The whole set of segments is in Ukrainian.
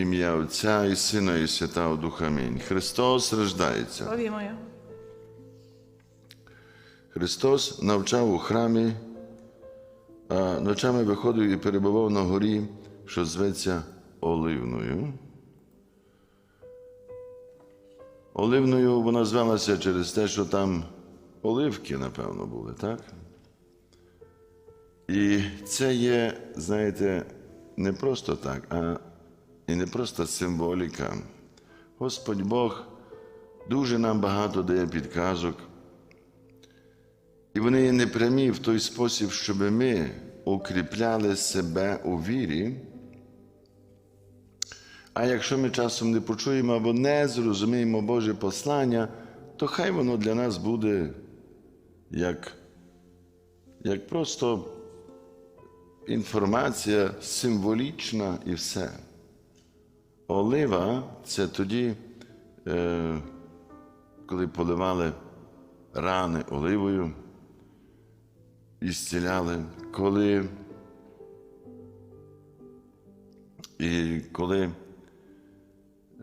ім'я Отця і Сина, і Святого Духа. Амінь. Христос рождається. Христос навчав у храмі, а ночами виходив і перебував на горі, що зветься Оливною. Оливною вона звалася через те, що там оливки, напевно, були, так? І це є, знаєте, не просто так, а і не просто символіка. Господь Бог дуже нам багато дає підказок. І вони є непрямі в той спосіб, щоб ми укріпляли себе у вірі. А якщо ми часом не почуємо або не зрозуміємо Боже послання, то хай воно для нас буде як, як просто інформація символічна і все. Олива це тоді, е, коли поливали рани оливою і зціляли, коли, і коли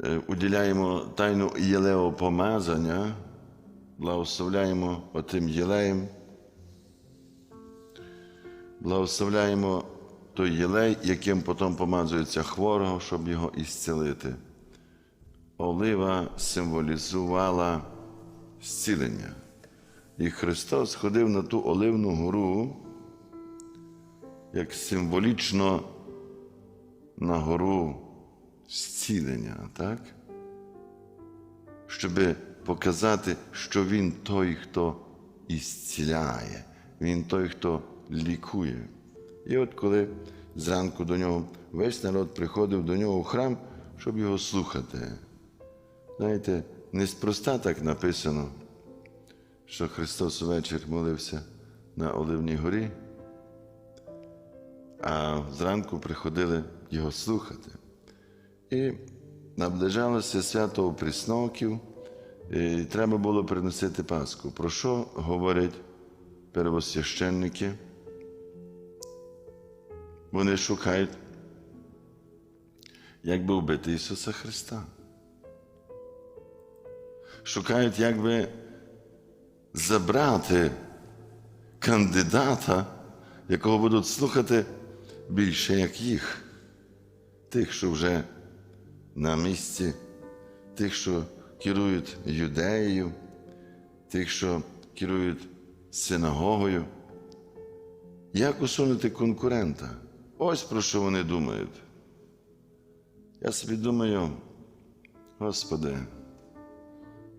е, уділяємо тайну єлеопомазання, благословляємо отим єлеєм, благословляємо той єлей, яким потім помазується хворого, щоб його ісцілити. Олива символізувала зцілення. І Христос ходив на ту Оливну гору, як символічно на гору зцілення, так? Щоб показати, що Він той, хто ісціляє, Він той, хто лікує. І от коли зранку до нього весь народ приходив до нього в храм, щоб його слухати. Знаєте, неспроста так написано що Христос увечір молився на Оливній горі, а зранку приходили його слухати. І наближалося свято Опрісноків, і треба було приносити Пасху. Про що говорять первосвященники? Вони шукають, як би вбити Ісуса Христа. Шукають, як би забрати кандидата, якого будуть слухати більше, як їх, тих, що вже на місці, тих, що керують юдеєю, тих, що керують синагогою. Як усунути конкурента? Ось про що вони думають. Я собі думаю, Господи,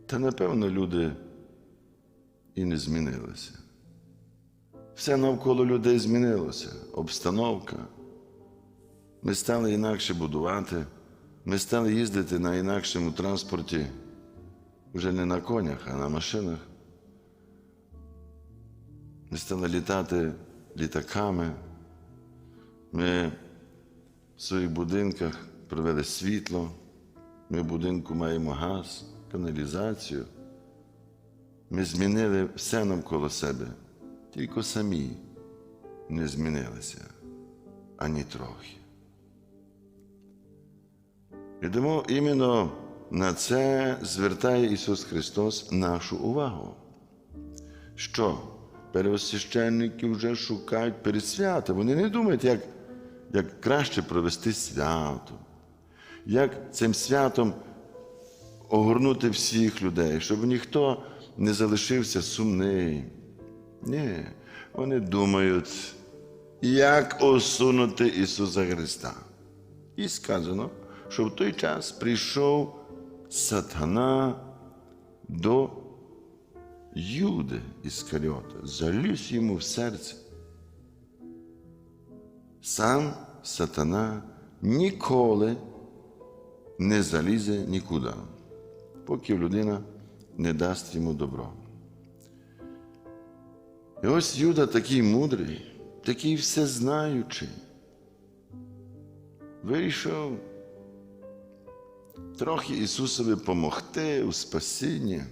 та напевно люди і не змінилося. Все навколо людей змінилося, обстановка. Ми стали інакше будувати, ми стали їздити на інакшому транспорті, вже не на конях, а на машинах. Ми стали літати літаками. Ми в своїх будинках провели світло, ми в будинку маємо газ, каналізацію. Ми змінили все навколо себе, тільки самі не змінилися ані трохи. І тому іменно на це звертає Ісус Христос нашу увагу. Що первосвященники вже шукають перед святом. Вони не думають, як, як краще провести свято, як цим святом огорнути всіх людей, щоб ніхто не залишився сумний. Ні, вони думають, як осунути Ісуса Христа. І сказано, що в той час прийшов сатана до Юди Іскаріота, заліз йому в серце. Сам сатана ніколи не залізе нікуди, поки людина не дасть йому добро. І ось Юда такий мудрий, такий всезнаючий. Вирішив трохи Ісусові помогти у спасінні.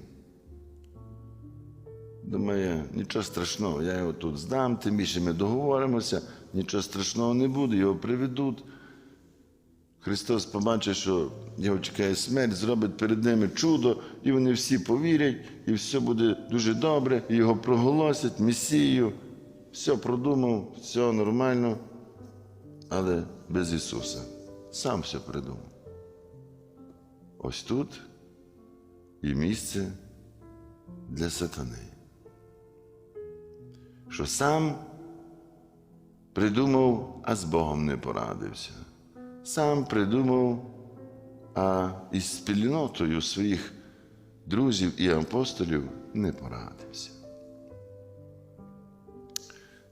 Думає, нічого страшного, я його тут здам, тим більше ми договоримося, нічого страшного не буде, його приведуть. Христос побачить, що його чекає смерть, зробить перед ними чудо, і вони всі повірять, і все буде дуже добре, і його проголосять, Месію. Все продумав, все нормально, але без Ісуса. Сам все придумав. Ось тут і місце для сатани. Що сам придумав, а з Богом не порадився. Сам придумав, а із спільнотою своїх друзів і апостолів не порадився.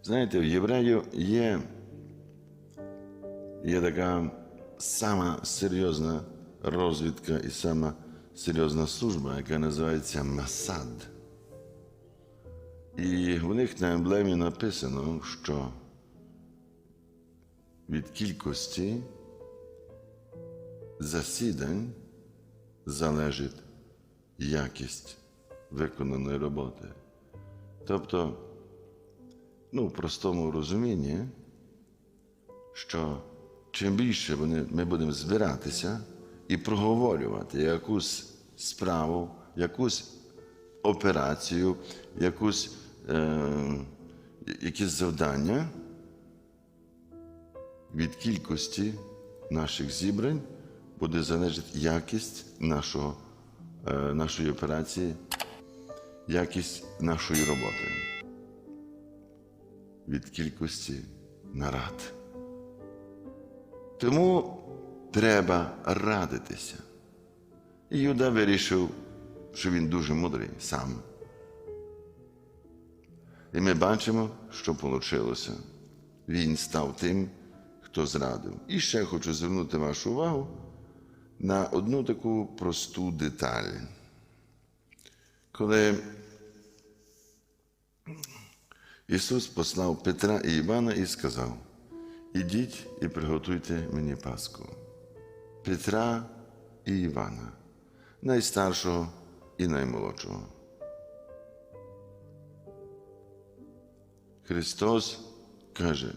Знаєте, в єврею є, є така сама серйозна розвідка і сама серйозна служба, яка називається Масад. І в них на емблемі написано, що від кількості засідань залежить якість виконаної роботи. Тобто, ну, в простому розумінні, що чим більше вони, ми будемо збиратися і проговорювати якусь справу, якусь операцію, якусь, е, якісь завдання, від кількості наших зібрань буде залежати якість нашого, е, нашої операції, якість нашої роботи. Від кількості нарад. Тому треба радитися. І Юда вирішив, що він дуже мудрий сам. І ми бачимо, що вийшло. Він став тим, хто зрадив. І ще хочу звернути вашу увагу на одну таку просту деталь. Коли Ісус послав Петра і Івана і сказав: Ідіть і приготуйте мені Пасху. Петра і Івана, найстаршого і наймолодшого. Христос каже,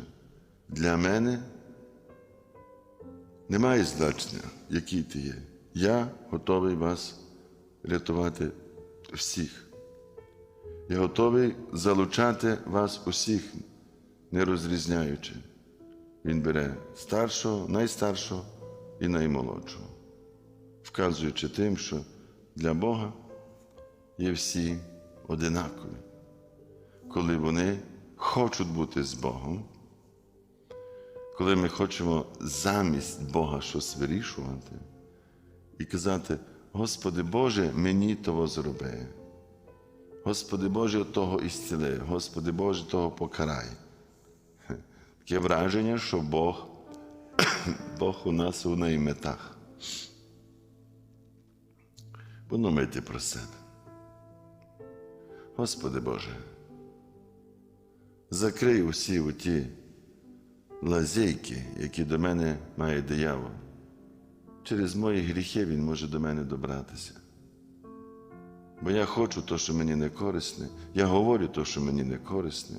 для мене немає значення, який ти є. Я готовий вас рятувати всіх. Я готовий залучати вас усіх, не розрізняючи. Він бере старшого, найстаршого і наймолодшого, вказуючи тим, що для Бога є всі одинакові, коли вони хочуть бути з Богом, коли ми хочемо замість Бога щось вирішувати і казати, Господи Боже, мені того зроби. Господи Боже, того ісціли, Господи Боже, того покарай. Таке враження, що Бог, Бог у нас у найметах. Подумайте про себе. Господи Боже, закрий усі оті лазейки, які до мене має диявол. Через мої гріхи він може до мене добратися. Бо я хочу то, що мені не корисне, я говорю то, що мені не корисне,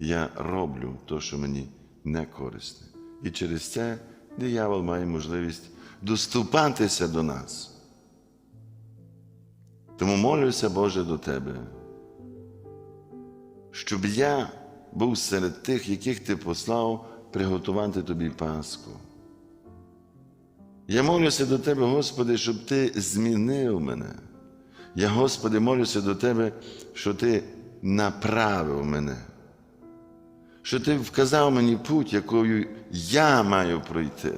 я роблю то, що мені не корисне. І через це диявол має можливість доступатися до нас. Тому молюся, Боже, до Тебе, щоб я був серед тих, яких Ти послав приготувати Тобі Пасху. Я молюся до Тебе, Господи, щоб Ти змінив мене. Я, Господи, молюся до Тебе, що Ти направив мене, що Ти вказав мені путь, якою я маю пройти.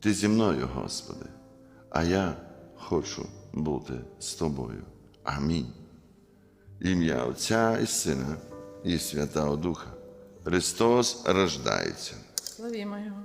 Ти зі мною, Господи, а я хочу бути з Тобою. Амінь. Ім'я Отця і Сина і Святого Духа. Христос рождається. Славімо Його.